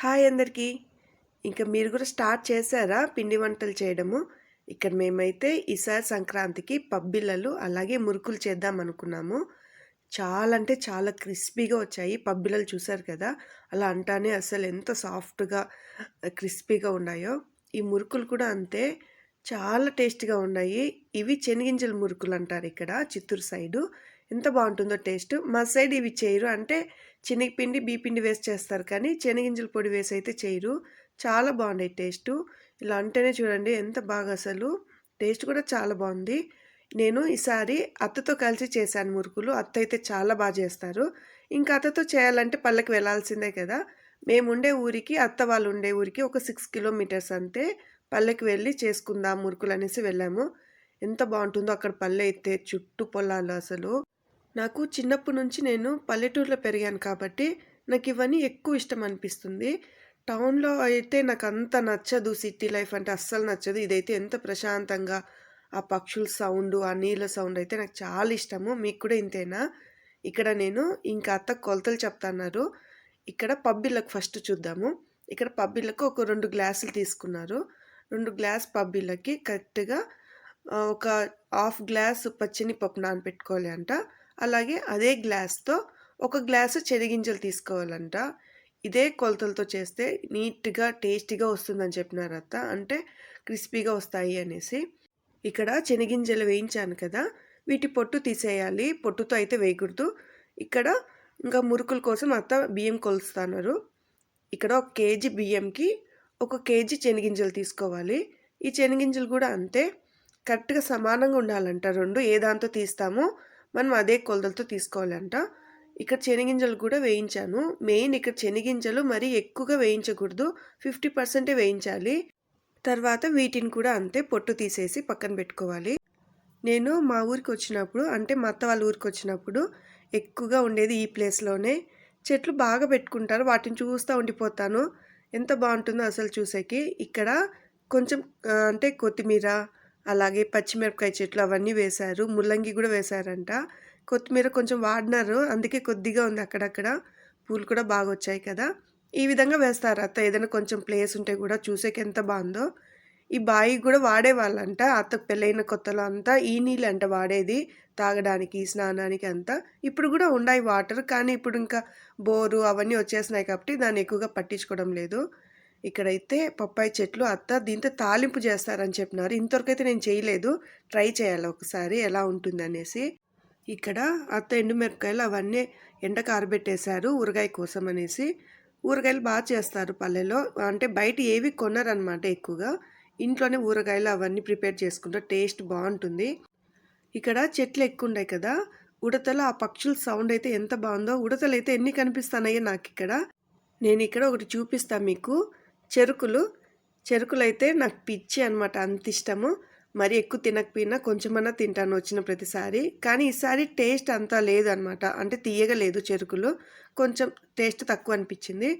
Hi అందరికీ. ఇంకా మీరు కూడా స్టార్ట్ చేశారా పిండి వంటలు చేయడము? ఇక్కడ మేమైతే ఈసారి సంక్రాంతికి పబ్బిళ్ళలు అలాగే మురుకులు చేద్దాం అనుకున్నాము. చాలా అంటే చాలా క్రిస్పీగా వచ్చాయి. పబ్బిళ్ళలు చూశారు కదా? అలా అంటానే అసలు ఎంత సాఫ్ట్గా క్రిస్పీగా ఉన్నాయో. ఈ మురుకులు కూడా అంతే. చాలా టేస్ట్గా ఉన్నాయి. ఇవి చెనిగింజల మురుకులు అంటారు ఇక్కడ చిత్తూరు సైడు. ఎంత బాగుంటుందో టేస్ట్. మా సైడ్ ఇవి చేయరు. అంటే శనగపిండి బీపిండి వేసి చేస్తారు. కానీ శనగింజల పొడి వేసి అయితే చేయరు. చాలా బాగున్నాయి టేస్ట్. ఇలా అంటేనే చూడండి ఎంత బాగా అసలు. టేస్ట్ కూడా చాలా బాగుంది. నేను ఈసారి అత్తతో కలిసి చేశాను మురుకులు. అత్త అయితే చాలా బాగా చేస్తారు. ఇంకా అత్తతో చేయాలంటే పల్లెకి వెళ్ళాల్సిందే కదా. మేము ఉండే ఊరికి అత్త వాళ్ళు ఉండే ఊరికి ఒక సిక్స్ కిలోమీటర్స్ అంతే పల్లెకి వెళ్ళి చేసుకుందాం మురుకులు అనేసి వెళ్ళాము. ఎంత బాగుంటుందో అక్కడ పల్లె అయితే చుట్టూ పొలాలు అసలు. నాకు చిన్నప్పటి నుంచి నేను పల్లెటూరులో పెరిగాను కాబట్టి నాకు ఇవన్నీ ఎక్కువ ఇష్టం అనిపిస్తుంది. టౌన్లో అయితే నాకు అంత నచ్చదు సిటీ లైఫ్ అంటే అస్సలు నచ్చదు. ఇదైతే ఎంత ప్రశాంతంగా ఆ పక్షుల సౌండ్ ఆ నీళ్ళ సౌండ్ అయితే నాకు చాలా ఇష్టము. మీకు కూడా ఇంతేనా? ఇక్కడ నేను ఇంకా అత్త కొలతలు చెప్తాన్నారు. ఇక్కడ పబ్బిళ్ళకు ఫస్ట్ చూద్దాము. ఇక్కడ పబ్బిళ్ళకు ఒక రెండు గ్లాసులు తీసుకున్నారు. రెండు గ్లాస్ పబ్బిళ్ళకి కరెక్ట్గా ఒక హాఫ్ గ్లాస్ పచ్చని పప్పు నానబెట్టుకోవాలి అంట. అలాగే అదే గ్లాస్తో ఒక గ్లాసు చెరిగింజలు తీసుకోవాలంట. ఇదే కొలతలతో చేస్తే నీట్గా టేస్టీగా వస్తుందని చెప్పినారు అత్త. అంటే క్రిస్పీగా వస్తాయి అనేసి. ఇక్కడ చెనిగింజలు వేయించాను కదా వీటి పొట్టు తీసేయాలి. పొట్టుతో అయితే వేయకూడదు. ఇక్కడ ఇంకా మురుకుల కోసం అత్త బియ్యం కొలుస్తున్నారు. ఇక్కడ ఒక కేజీ బియ్యంకి ఒక కేజీ చెనిగింజలు తీసుకోవాలి. ఈ చెనిగింజలు కూడా అంతే. కరెక్ట్గా సమానంగా ఉండాలంట. రెండు ఏ దాంతో తీస్తామో మనం అదే కొలతలతో తీసుకోవాలంట. ఇక్కడ శనగింజలు కూడా వేయించాను. మెయిన్ ఇక్కడ శనగింజలు మరీ ఎక్కువగా వేయించకూడదు. ఫిఫ్టీ పర్సెంటే వేయించాలి. తర్వాత వీటిని కూడా అంతే పొట్టు తీసేసి పక్కన పెట్టుకోవాలి. నేను మా ఊరికి వచ్చినప్పుడు అంటే మా అత్త వాళ్ళ ఊరికి వచ్చినప్పుడు ఎక్కువగా ఉండేది ఈ ప్లేస్లోనే చెట్లు బాగా పెట్టుకుంటారు. వాటిని చూస్తూ ఉండిపోతాను. ఎంత బాగుంటుందో అసలు చూసేకి. ఇక్కడ కొంచెం అంటే కొత్తిమీర అలాగే పచ్చిమిరపకాయ చెట్లు అవన్నీ వేశారు. ముల్లంగి కూడా వేశారంట. కొత్తిమీర కొంచెం వాడినారు. అందుకే కొద్దిగా ఉంది అక్కడక్కడ. పూలు కూడా బాగా వచ్చాయి కదా. ఈ విధంగా వేస్తారు అత్త. ఏదైనా కొంచెం ప్లేస్ ఉంటే కూడా చూసేకి ఎంత బాగుందో. ఈ బావి కూడా వాడేవాళ్ళంట. అత్తకు పెళ్ళైన కొత్తలో అంతా ఈ నీళ్ళు అంట వాడేది. తాగడానికి స్నానానికి అంతా. ఇప్పుడు కూడా ఉన్నాయి వాటర్. కానీ ఇప్పుడు ఇంకా బోరు అవన్నీ వచ్చేసినాయి కాబట్టి దాన్ని ఎక్కువగా పట్టించుకోవడం లేదు. ఇక్కడైతే పప్పాయి చెట్లు అత్త దీంతో తాలింపు చేస్తారని చెప్పినారు. ఇంతవరకు అయితే నేను చేయలేదు. ట్రై చేయాలి ఒకసారి ఎలా ఉంటుంది అనేసి ఇక్కడ అత్త ఎండుమిరపకాయలు అవన్నీ ఎండకు ఆరబెట్టేశారు ఊరగాయ కోసం అనేసి. ఊరగాయలు బాగా చేస్తారు పల్లెలో. అంటే బయట ఏవి కొనరనమాట ఎక్కువగా. ఇంట్లోనే ఊరగాయలు అవన్నీ ప్రిపేర్ చేసుకుంటారు టేస్ట్ బాగుంటుంది. ఇక్కడ చెట్లు ఎక్కువ ఉన్నాయి కదా. ఉడతలు ఆ పక్షుల సౌండ్ అయితే ఎంత బాగుందో. ఉడతలు అయితే ఎన్ని కనిపిస్తున్నాయో నాకు ఇక్కడ. నేను ఇక్కడ ఒకటి చూపిస్తాను మీకు. చెరుకులు. చెరుకులు అయితే నాకు పిచ్చి అనమాట అంత ఇష్టము. మరి ఎక్కువ తినకపోయినా కొంచెమన్నా తింటాను వచ్చిన ప్రతిసారి. కానీ ఈసారి టేస్ట్ అంతా లేదు అనమాట అంటే తీయగా లేదు చెరుకులు. కొంచెం టేస్ట్ తక్కువ అనిపించింది.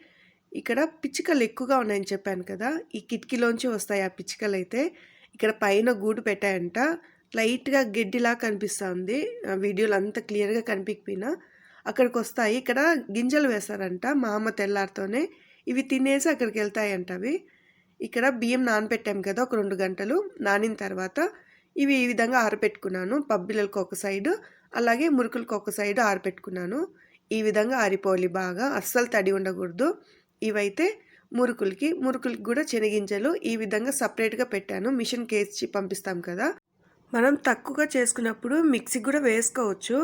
ఇక్కడ పిచ్చుకలు ఎక్కువగా ఉన్నాయని చెప్పాను కదా ఈ కిటికీలోంచి వస్తాయి ఆ పిచ్చుకలు అయితే ఇక్కడ పైన గూడు పెట్టాయంట. లైట్గా గడ్డిలా కనిపిస్తుంది. వీడియోలు అంత క్లియర్గా కనిపించకపోయినా అక్కడికి వస్తాయి ఇక్కడ గింజలు వేస్తారంట మా అమ్మ తెల్లారితోనే. ఇవి తినేసి అక్కడికి వెళ్తాయంట అవి. ఇక్కడ బియ్యం నానబెట్టాం కదా ఒక రెండు గంటలు నానిన తర్వాత ఇవి ఈ విధంగా ఆరపెట్టుకున్నాను పబ్బిళ్ళకి ఒక సైడు అలాగే మురుకులకు ఒక సైడు ఆరపెట్టుకున్నాను ఈ విధంగా ఆరిపోవాలి బాగా అస్సలు తడి ఉండకూడదు. ఇవైతే మురుకులకి మురుకులకి కూడా శనగింజలు ఈ విధంగా సపరేట్గా పెట్టాను. మిషన్ కేసి పంపిస్తాం కదా. మనం తక్కువగా చేసుకున్నప్పుడు మిక్సీ కూడా వేసుకోవచ్చు.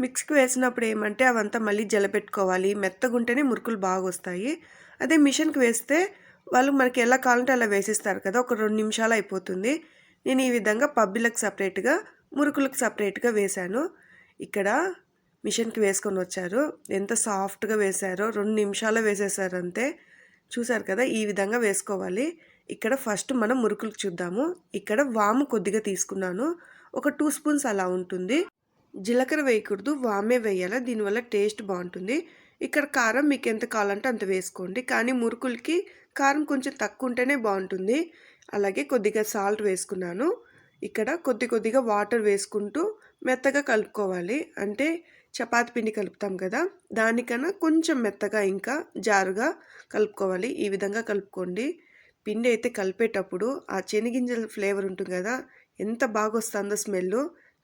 మిక్సీకి వేసినప్పుడు ఏమంటే అవంతా మళ్ళీ జలపెట్టుకోవాలి. మెత్తగుంటేనే మురుకులు బాగా వస్తాయి అదే మిషన్కి వేస్తే వాళ్ళు మనకి ఎలా కావాలంటే అలా వేసిస్తారు కదా ఒక రెండు నిమిషాలు అయిపోతుంది. నేను ఈ విధంగా పబ్బిలకు సపరేట్గా మురుకులకు సపరేట్గా వేశాను. ఇక్కడ మిషన్కి వేసుకొని వచ్చారు. ఎంత సాఫ్ట్గా వేశారో రెండు నిమిషాలు వేసేసారు అంతే. చూసారు కదా ఈ విధంగా వేసుకోవాలి. ఇక్కడ ఫస్ట్ మనం మురుకులు చూద్దాము. ఇక్కడ వాము కొద్దిగా తీసుకున్నాను. ఒక టూ స్పూన్స్ అలా ఉంటుంది. జీలకర్ర వేయకూడదు వామే వేయాలి? దీనివల్ల టేస్ట్ బాగుంటుంది. ఇక్కడ కారం మీకు ఎంత కావాలంటే అంత వేసుకోండి. కానీ మురుకులకి కారం కొంచెం తక్కువ ఉంటేనే బాగుంటుంది. అలాగే కొద్దిగా సాల్ట్ వేసుకున్నాను. ఇక్కడ కొద్ది కొద్దిగా వాటర్ వేసుకుంటూ మెత్తగా కలుపుకోవాలి. అంటే చపాతి పిండి కలుపుతాం కదా దానికన్నా కొంచెం మెత్తగా ఇంకా జారుగా కలుపుకోవాలి. ఈ విధంగా కలుపుకోండి. పిండి అయితే కలిపేటప్పుడు ఆ చెనిగింజల ఫ్లేవర్ ఉంటుంది కదా ఎంత బాగా వస్తుందో స్మెల్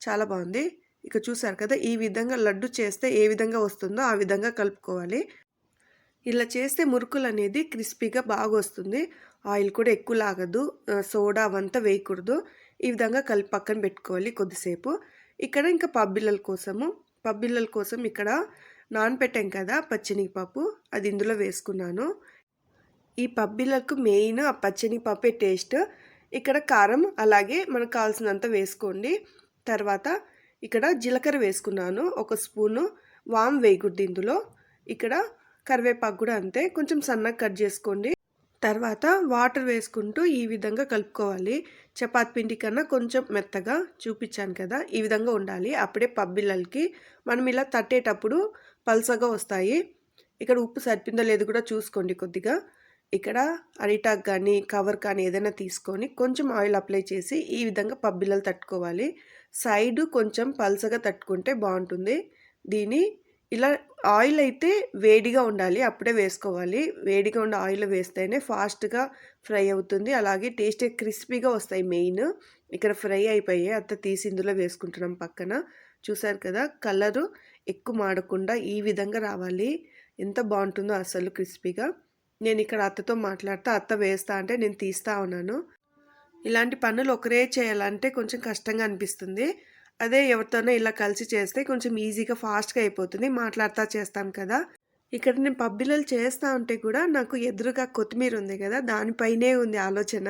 చాలా బాగుంది. ఇక చూసారు కదా ఈ విధంగా లడ్డు చేస్తే ఏ విధంగా వస్తుందో ఆ విధంగా కలుపుకోవాలి. ఇలా చేస్తే మురుకులు అనేది క్రిస్పీగా బాగా వస్తుంది ఆయిల్ కూడా ఎక్కువ లాగదు సోడా అవంతా వేయకూడదు. ఈ విధంగా కలిపి పక్కన పెట్టుకోవాలి కొద్దిసేపు. ఇక్కడ ఇంకా పబ్బిళ్ళల కోసము పబ్బిళ్ళల కోసం ఇక్కడ నానపెట్టాం కదా పచ్చనిపప్పు అది ఇందులో వేసుకున్నాను. ఈ పబ్బిళ్ళకు మెయిన్ ఆ పచ్చనిపప్పే టేస్ట్. ఇక్కడ కారం అలాగే మనకు కావాల్సినంత వేసుకోండి. తర్వాత ఇక్కడ జీలకర్ర వేసుకున్నాను ఒక స్పూను వామ్ వేయకూడదు ఇందులో. ఇక్కడ కరివేపాకు కూడా అంతే కొంచెం సన్నగా కట్ చేసుకోండి. తర్వాత వాటర్ వేసుకుంటూ ఈ విధంగా కలుపుకోవాలి. చపాతి పిండి కన్నా కొంచెం మెత్తగా చూపించాను కదా ఈ విధంగా ఉండాలి. అప్పుడే పబ్బిళ్ళకి మనం ఇలా తట్టేటప్పుడు పల్సగా వస్తాయి. ఇక్కడ ఉప్పు సరిపోయిందో లేదు కూడా చూసుకోండి కొద్దిగా. ఇక్కడ అరిటాక్ కానీ కవర్ కానీ ఏదైనా తీసుకొని కొంచెం ఆయిల్ అప్లై చేసి ఈ విధంగా పబ్బిళ్ళలు తట్టుకోవాలి. సైడ్ కొంచెం పల్సగా తట్టుకుంటే బాగుంటుంది. దీని ఇలా ఆయిల్ అయితే వేడిగా ఉండాలి అప్పుడే వేసుకోవాలి. వేడిగా ఉన్న ఆయిల్ వేస్తేనే ఫాస్ట్గా ఫ్రై అవుతుంది. అలాగే టేస్ట్ క్రిస్పీగా వస్తాయి మెయిన్. ఇక్కడ ఫ్రై అయిపోయి అంత తీసి ఇందులో వేసుకుంటున్నాం పక్కన. చూసారు కదా కలరు ఎక్కువ మాడకుండా ఈ విధంగా రావాలి. ఎంత బాగుంటుందో అసలు క్రిస్పీగా. నేను ఇక్కడ అత్తతో మాట్లాడితే అత్త వేస్తా అంటే నేను తీస్తా ఉన్నాను. ఇలాంటి పనులు ఒకరే చేయాలంటే కొంచెం కష్టంగా అనిపిస్తుంది. అదే ఎవరితోనో ఇలా కలిసి చేస్తే కొంచెం ఈజీగా ఫాస్ట్గా అయిపోతుంది. మాట్లాడుతూ చేస్తాం కదా. ఇక్కడ నేను పబ్బిలలు చేస్తా ఉంటే కూడా నాకు ఎదురుగా కొత్తిమీర ఉంది కదా దానిపైనే ఉంది ఆలోచన.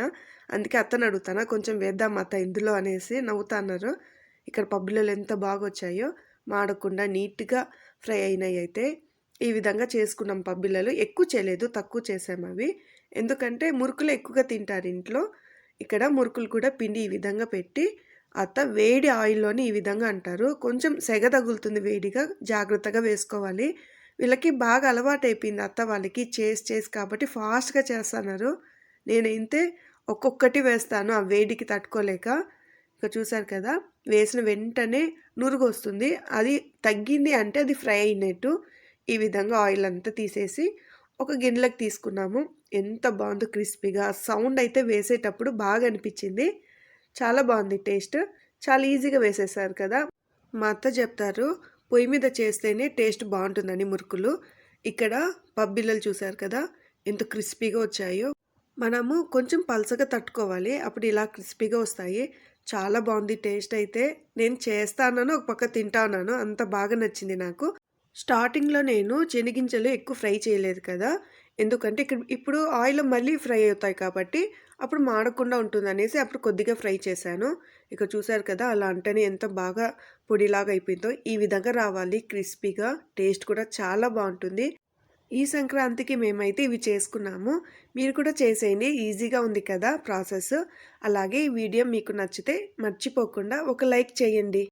అందుకే అత్తను అడుగుతానా కొంచెం వేద్దాం అత్త ఇందులో అనేసి నవ్వుతున్నారు ఇక్కడ పబ్బిలలు ఎంత బాగా వచ్చాయో మాడకుండా నీట్గా ఫ్రై అయినాయి అయితే. ఈ విధంగా చేసుకున్నాం. పబ్బిళ్ళలు ఎక్కువ చేయలేదు తక్కువ చేసాము అవి. ఎందుకంటే మురుకులు ఎక్కువగా తింటారు ఇంట్లో. ఇక్కడ మురుకులు కూడా పిండి ఈ విధంగా పెట్టి అత్త వేడి ఆయిల్లోని ఈ విధంగా అంటారు. కొంచెం సెగ తగులుతుంది వేడిగా జాగ్రత్తగా వేసుకోవాలి. వీళ్ళకి బాగా అలవాటు అయిపోయింది అత్త వాళ్ళకి చేసి చేసి కాబట్టి ఫాస్ట్గా చేస్తున్నారు. నేనైతే ఒక్కొక్కటి వేస్తాను ఆ వేడికి తట్టుకోలేక. ఇక చూసారు కదా వేసిన వెంటనే నురుగు వస్తుంది. అది తగ్గింది అంటే అది ఫ్రై అయినట్టు. ఈ విధంగా ఆయిల్ అంతా తీసేసి ఒక గిన్నెలకు తీసుకున్నాము. ఎంత బాగుందో క్రిస్పీగా సౌండ్ అయితే వేసేటప్పుడు బాగా అనిపించింది. చాలా బాగుంది టేస్ట్. చాలా ఈజీగా వేసేసారు కదా. మా అత్త చెప్తారు పొయ్యి మీద చేస్తేనే టేస్ట్ బాగుంటుందని మురుకులు. ఇక్కడ పబ్బిల్లలు చూసారు కదా ఎంత క్రిస్పీగా వచ్చాయో. మనము కొంచెం పలసగా తట్టుకోవాలి. అప్పుడు ఇలా క్రిస్పీగా వస్తాయి. చాలా బాగుంది టేస్ట్ అయితే. నేను చేస్తానను ఒక పక్క తింటాను అంత బాగా నచ్చింది నాకు. స్టార్టింగ్లో నేను చెనిగింజలు ఎక్కువ ఫ్రై చేయలేదు కదా! ఎందుకంటే ఇక్కడ ఇప్పుడు ఆయిల్ మళ్ళీ ఫ్రై అవుతాయి కాబట్టి అప్పుడు మాడకుండా ఉంటుంది అనేసి అప్పుడు కొద్దిగా ఫ్రై చేశాను. ఇక చూసారు కదా! అలా అంటేనే ఎంత బాగా పొడిలాగా అయిపోయిందో! ఈ విధంగా రావాలి క్రిస్పీగా టేస్ట్ కూడా చాలా బాగుంటుంది. ఈ సంక్రాంతికి మేమైతే ఇవి చేసుకున్నాము. మీరు కూడా చేసేయండి. ఈజీగా ఉంది కదా ప్రాసెస్. అలాగే ఈ వీడియో మీకు నచ్చితే మర్చిపోకుండా ఒక లైక్ చేయండి.